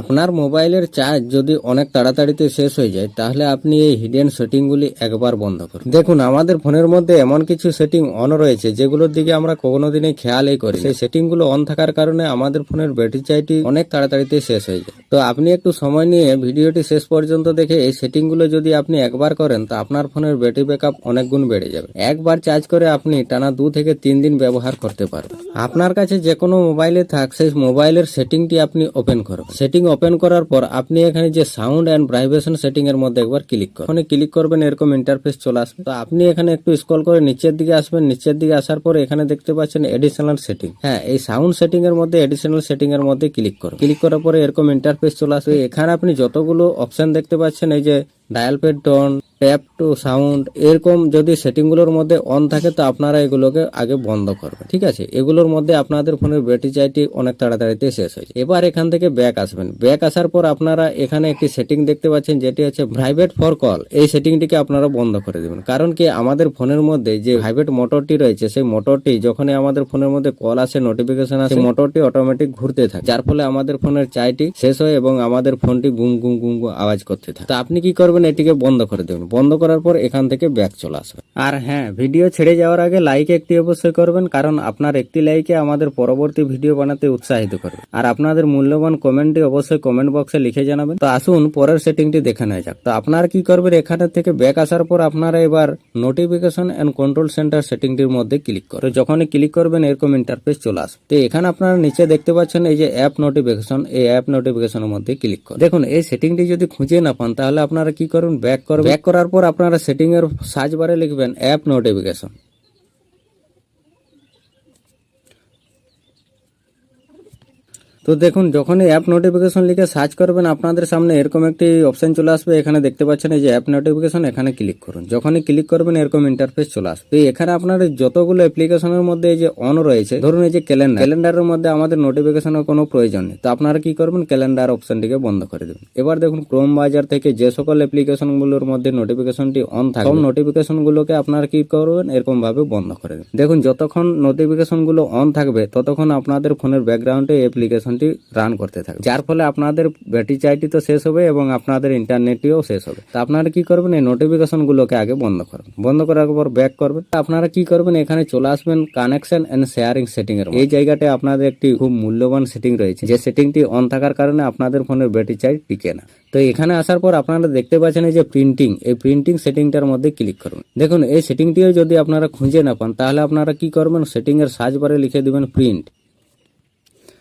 আপনার মোবাইলের চার্জ যদি অনেক তাড়াতাড়িতে শেষ হয়ে যায়, তাহলে আপনি এই হিডেন সেটিংগুলি একবার বন্ধ করুন। দেখুন, আমাদের ফোনের মধ্যে এমন কিছু সেটিং অন রয়েছে, যেগুলোর দিকে আমরা কোনোদিনই খেয়ালই করি। সেই সেটিংগুলো অন থাকার কারণে আমাদের ফোনের ব্যাটারি চার্জটি অনেক তাড়াতাড়িতে শেষ হয়ে যায়। তো আপনি একটু সময় নিয়ে ভিডিওটি শেষ পর্যন্ত দেখে এই সেটিংগুলো যদি আপনি একবার করেন, তো আপনার ফোনের ব্যাটারি ব্যাকআপ অনেক গুণ বেড়ে যাবে। একবার চার্জ করে আপনি টানা দু থেকে তিন দিন ব্যবহার করতে পারবেন। আপনার কাছে যে কোনো মোবাইলে থাক, সেই মোবাইলের সেটিংটি আপনি ওপেন করুন। সেটিং ওপেন করার পর আপনি এখানে যে সাউন্ড অ্যান্ড ভাইব্রেশন সেটিং এর মধ্যে একবার ক্লিক করুন। ওখানে ক্লিক করবেন, এরকম ইন্টারফেস চলে আসবে। তো আপনি এখানে একটু স্ক্রল করে নিচের দিকে আসবেন। নিচের দিকে আসার পর এখানে দেখতে পাচ্ছেন এডিশনাল সেটিং হ্যাঁ এই সাউন্ড সেটিং এর মধ্যে এডিশনাল সেটিং এর মধ্যে ক্লিক করুন। ক্লিক করার পরে এরকম ইন্টারফেস চলে আসবে। এখানে আপনি যতগুলো অপশন দেখতে পাচ্ছেন, এই যে dial pad tone tap to sound, এরকম যদি সেটিংগুলোর মধ্যে অন থাকে তো আপনারা এগুলোকে আগে বন্ধ করবেন, ঠিক আছে? এগুলোর মধ্যে আপনাদের ফোনের ব্যাটারি চার্জটি অনেক তাড়াতাড়িতে শেষ হয়েছে এবার এখান থেকে ব্যাক আসবেন। ব্যাক আসার পর আপনারা এখানে একটি সেটিং দেখতে পাচ্ছেন, যেটি হচ্ছে প্রাইভেট ফর কল। এই সেটিংটিকে আপনারা বন্ধ করে দেবেন। কারণ কি, আমাদের ফোনের মধ্যে যে প্রাইভেট মোটরটি রয়েছে, সেই মোটরটি যখনই আমাদের ফোনের মধ্যে কল আসে, নোটিফিকেশন আসে মোটরটি অটোমেটিক ঘুরতে থাকে। যার ফলে আমাদের ফোনের চার্জটি শেষ হয় এবং আমাদের ফোনটি গুম গুম গুম গুম আওয়াজ করতে থাকে। তো আপনি কি করবেন? এটিকে বন্ধ করে দেবেন। বন্ধ করার পর এখান থেকে ব্যাক চলে আসবে আর হ্যাঁ ভিডিও ছেড়ে যাওয়ার আগে লাইক একটি অবশ্যই করবেন, কারণ আপনার একটি লাইকে আমাদের পরবর্তী ভিডিও বানাতে উৎসাহিত করবে। আর আপনাদের মূল্যবান কমেন্টটি অবশ্যই কমেন্ট বক্সে লিখে জানাবেন। তো আসুন, পরের সেটিংটি দেখে নেওয়া যাক। তো আপনারা কি করবেন, এখানে থেকে ব্যাক আসার পর আপনারা এবার নোটিফিকেশন এন্ড কন্ট্রোল সেন্টার সেটিংটির মধ্যে ক্লিক করুন। তো যখনই ক্লিক করবেন, এরকম ইন্টারফেস চলে আসবে। তো এখানে আপনারা নিচে দেখতে পাচ্ছেন এই যে অ্যাপ নোটিফিকেশন এই অ্যাপ নোটিফিকেশনের মধ্যে ক্লিক করুন। দেখুন, এই সেটিংটি যদি খুঁজে না পান, তাহলে আপনারা করুন? ব্যাক করবেন। ব্যাক করার পর আপনারা সেটিং এর সার্চ বারে লিখবেন অ্যাপ নোটিফিকেশন তো দেখুন, যখনই অ্যাপ নোটিফিকেশন লিখে সার্চ করবেন, আপনাদের সামনে এরকম একটি অপশন চলে আসবে। এখানে দেখতে পাচ্ছেন এই যে অ্যাপ নোটিফিকেশন এখানে ক্লিক করুন। যখনই ক্লিক করবেন, এরকম ইন্টারফেস চলে আসবে। এখানে আপনার যতগুলো অ্যাপ্লিকেশনের মধ্যে এই যে অন রয়েছে, ধরুন এই যে ক্যালেন্ডার ক্যালেন্ডারের মধ্যে আমাদের নোটিফিকেশনের কোনো প্রয়োজন নেই। তো আপনারা কি করবেন? ক্যালেন্ডার অপশনটিকে বন্ধ করে দেবেন। এবার দেখুন ক্রোম বাজার থেকে যে সকল অ্যাপ্লিকেশনগুলোর মধ্যে নোটিফিকেশনটি অন থাকে, সব নোটিফিকেশনগুলোকে আপনারা কি করবেন? এরকম ভাবে বন্ধ করে দেবেন। দেখুন, যতক্ষণ নোটিফিকেশনগুলো অন থাকবে, ততক্ষণ আপনাদের ফোনের ব্যাকগ্রাউন্ডে অ্যাপ্লিকেশনটি রান করতে থাকবে। যার ফলে আপনাদের ব্যাটারি চার্জটি তো শেষ হবে এবং আপনাদের ইন্টারনেটটিও শেষ হবে। তো আপনারা কি করবেন? এই নোটিফিকেশনগুলোকে আগে বন্ধ করবেন বন্ধ করার পর ব্যাক করবেন। আপনারা কি করবেন? এখানে চলে আসবেন কানেকশন এন্ড শেয়ারিং সেটিং এর এই জায়গাটায় আপনাদের একটি খুব মূল্যবান সেটিং রয়েছে। যে সেটিংটি অন থাকার কারণে আপনাদের ফোনের ব্যাটারি চার্জ টিকে না। তো এখানে আসার পর আপনারা দেখতে পাচ্ছেন এই যে প্রিন্টিং এই প্রিন্টিং সেটিংটার মধ্যে ক্লিক করুন। দেখুন, এই সেটিংটিও যদি আপনারা খুঁজে না পান, তাহলে আপনারা কি করবেন? সেটিং এর সার্চ বারে লিখে দিবেন প্রিন্ট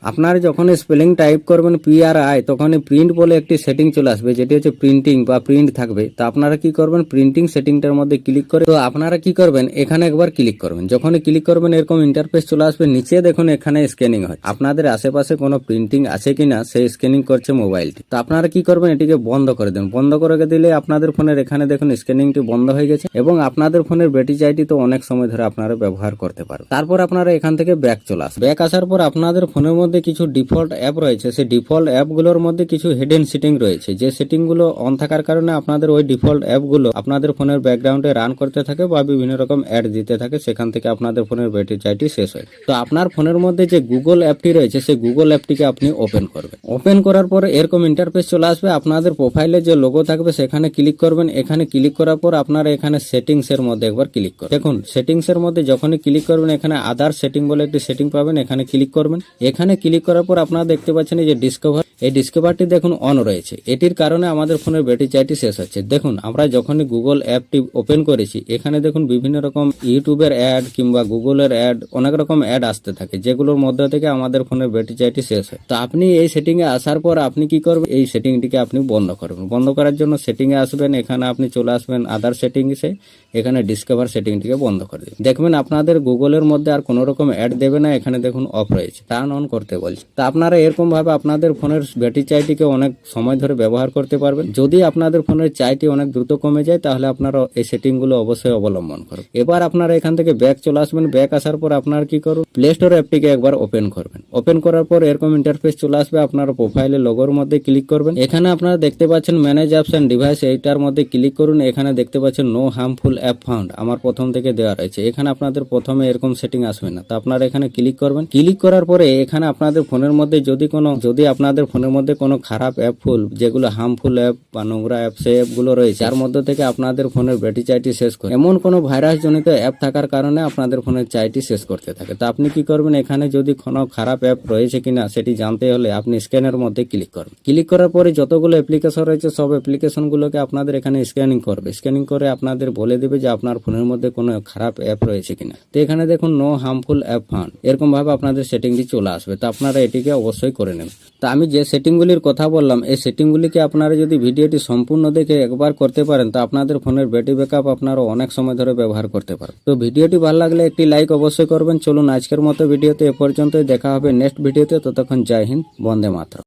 আপনারা যখন স্পেলিং টাইপ করবেন পি আর আই তখনই প্রিন্ট বলে একটি সেটিং চলে আসবে, যেটি হচ্ছে প্রিন্টিং বা প্রিন্ট থাকবে। তো আপনারা কি করবেন? প্রিন্টিং সেটিংটার মধ্যে ক্লিক করে, তো আপনারা কি করবেন? এখানে একবার ক্লিক করবেন। যখনই ক্লিক করবেন, এরকম ইন্টারফেস চলে আসবে। নিচে দেখুন, এখানে স্ক্যানিং হয়। আপনাদের আশেপাশে কোনো প্রিন্টিং আছে কিনা? সেই স্ক্যানিং করছে মোবাইলটি তো আপনারা কি করবেন? এটিকে বন্ধ করে দেন বন্ধ করে দিলে আপনাদের ফোনের এখানে দেখুন স্ক্যানিংটি বন্ধ হয়ে গেছে এবং আপনাদের ফোনের ব্যাটারি চার্জটি তো অনেক সময় ধরে আপনারা ব্যবহার করতে পারবেন। তারপর আপনারা এখান থেকে ব্যাক চলে আসবে ব্যাক আসার পর আপনাদের ফোনের মধ্যে কিছু ডিফল্ট অ্যাপ রয়েছে। সেই ডিফল্ট অ্যাপগুলোর মধ্যে কিছু হিডেন সেটিং রয়েছে। যে সেটিংগুলো অন থাকার কারণে আপনাদের ওই ডিফল্ট অ্যাপগুলো আপনাদের ফোনের ব্যাকগ্রাউন্ডে রান করতে থাকে বা বিভিন্ন রকম অ্যাড দিতে থাকে, সেখান থেকে আপনাদের ফোনের ব্যাটারি চার্জটি শেষ হয়। তো আপনার ফোনের মধ্যে যে গুগল অ্যাপটি রয়েছে, সেই গুগল অ্যাপটিকে আপনি ওপেন করবেন। ওপেন করার পরে এরকম ইন্টারফেস চলে আসবে। আপনাদের প্রোফাইলে যে লোগো থাকবে, সেখানে ক্লিক করবেন। এখানে ক্লিক করার পর আপনারা এখানে সেটিংস এর মধ্যে একবার ক্লিক করবেন। দেখুন সেটিংস এর মধ্যে যখনই ক্লিক করবেন, এখানে আদার সেটিং বলে একটি সেটিং পাবেন, এখানে ক্লিক করবেন। এখানে ক্লিক করার পর আপনারা দেখতে পাচ্ছেন যে ডিসকভার এই ডিসকভারটি দেখুন অন রয়েছে। এটির কারণে আমাদের ফোনের ব্যাটারি চার্জটি শেষ হচ্ছে। দেখুন, আমরা যখনই গুগল অ্যাপটি ওপেন করেছি, এখানে দেখুন বিভিন্ন রকম ইউটিউবের অ্যাড কিংবা গুগলের অ্যাড অনেক রকম অ্যাড আসতে থাকে, যেগুলোর মধ্যে থেকে আমাদের ফোনের ব্যাটারি চার্জটি শেষ হয়। তো আপনি এই সেটিং এ আসার পর আপনি কি করবেন? এই সেটিংটিকে আপনি বন্ধ করবেন। বন্ধ করার জন্য সেটিং এ আসবেন, এখানে আপনি চলে আসবেন আদার সেটিংসে এখানে ডিসকভার সেটিংটিকে বন্ধ করে দিন। দেখবেন আপনাদের গুগলের মধ্যে আর কোনো রকম অ্যাড দেবে না, এখানে দেখুন অফ রয়েছে। টার্ন অন করতে বলছে। তা আপনারা এরকম ভাবে আপনাদের ফোনের ব্যাটারি চার্জটিকে অনেক সময় ধরে ব্যবহার করতে পারবেন। যদি আপনাদের ফোনের চাইটি অনেক দ্রুত কমে যায়, তাহলে আপনারা এই সেটিংগুলো অবশ্যই অবলম্বন করুন। এবার আপনারা এখান থেকে ব্যাক চলে আসবেন। ব্যাক আসার পর আপনার কি করুন, প্লে স্টোর অ্যাপটিকে একবার ওপেন করবেন। ওপেন করার পর এরকম ইন্টারফেস চলে আসবে। আপনার প্রোফাইলে লোগোর মধ্যে ক্লিক করবেন। এখানে আপনারা দেখতে পাচ্ছেন ম্যানেজ অ্যাপস অ্যান্ড ডিভাইস এইটার মধ্যে ক্লিক করুন। এখানে দেখতে পাচ্ছেন নো হার্মফুল অ্যাপ ফাউন্ড আমার প্রথম থেকে দেওয়া রয়েছে। এখানে আপনাদের প্রথমে এরকম সেটিং আসবে না। তো আপনারা এখানে ক্লিক করবেন। ক্লিক করার পরে এখানে আপনাদের ফোনের মধ্যে যদি কোনো, যদি আপনাদের ফোনের মধ্যে কোনো খারাপ অ্যাপ ফুল যেগুলো হার্মফুল অ্যাপ বা নোংরা অ্যাপ সেই অ্যাপগুলো রয়েছে যার মধ্যে থেকে আপনাদের ফোনের ব্যাটারি চার্জটি শেষ করে। এমন কোনো ভাইরাস জনিত অ্যাপ থাকার কারণে আপনাদের ফোনের চাইটি শেষ করতে থাকে। তো আপনি কি করবেন? এখানে যদি কোনো খারাপ অ্যাপ রয়েছে কিনা, সেটি জানতে হলে আপনি স্ক্যানের মধ্যে ক্লিক করবেন ক্লিক করার পরে যতগুলো অ্যাপ্লিকেশন রয়েছে, সব অ্যাপ্লিকেশনগুলোকে আপনাদের এখানে স্ক্যানিং করবে। স্ক্যানিং করে আপনাদের বলে দেবে যে আপনার ফোনের মধ্যে কোনো খারাপ অ্যাপ রয়েছে কিনা। তো এখানে দেখুন নো হার্মফুল অ্যাপ ফান্ড এরকম ভাবে আপনাদের সেটিংটি চলে আসবে। তো আপনারা এটিকে অবশ্যই করে নেবেন তো আমি যে সেটিংগুলির কথা বললাম, এই সেটিংগুলিকে আপনারা যদি ভিডিওটি সম্পূর্ণ দেখে একবার করতে পারেন, তো আপনাদের ফোনের ব্যাটারি ব্যাকআপ আপনারা অনেক সময় ধরে ব্যবহার করতে পারেন। তো ভিডিওটি ভালো লাগলে একটি লাইক অবশ্যই করবেন। চলুন আজকের মতো ভিডিওতে এ পর্যন্তই। দেখা হবে নেক্সট ভিডিওতে। ততক্ষণ জয় হিন্দ, বন্দে মাত্র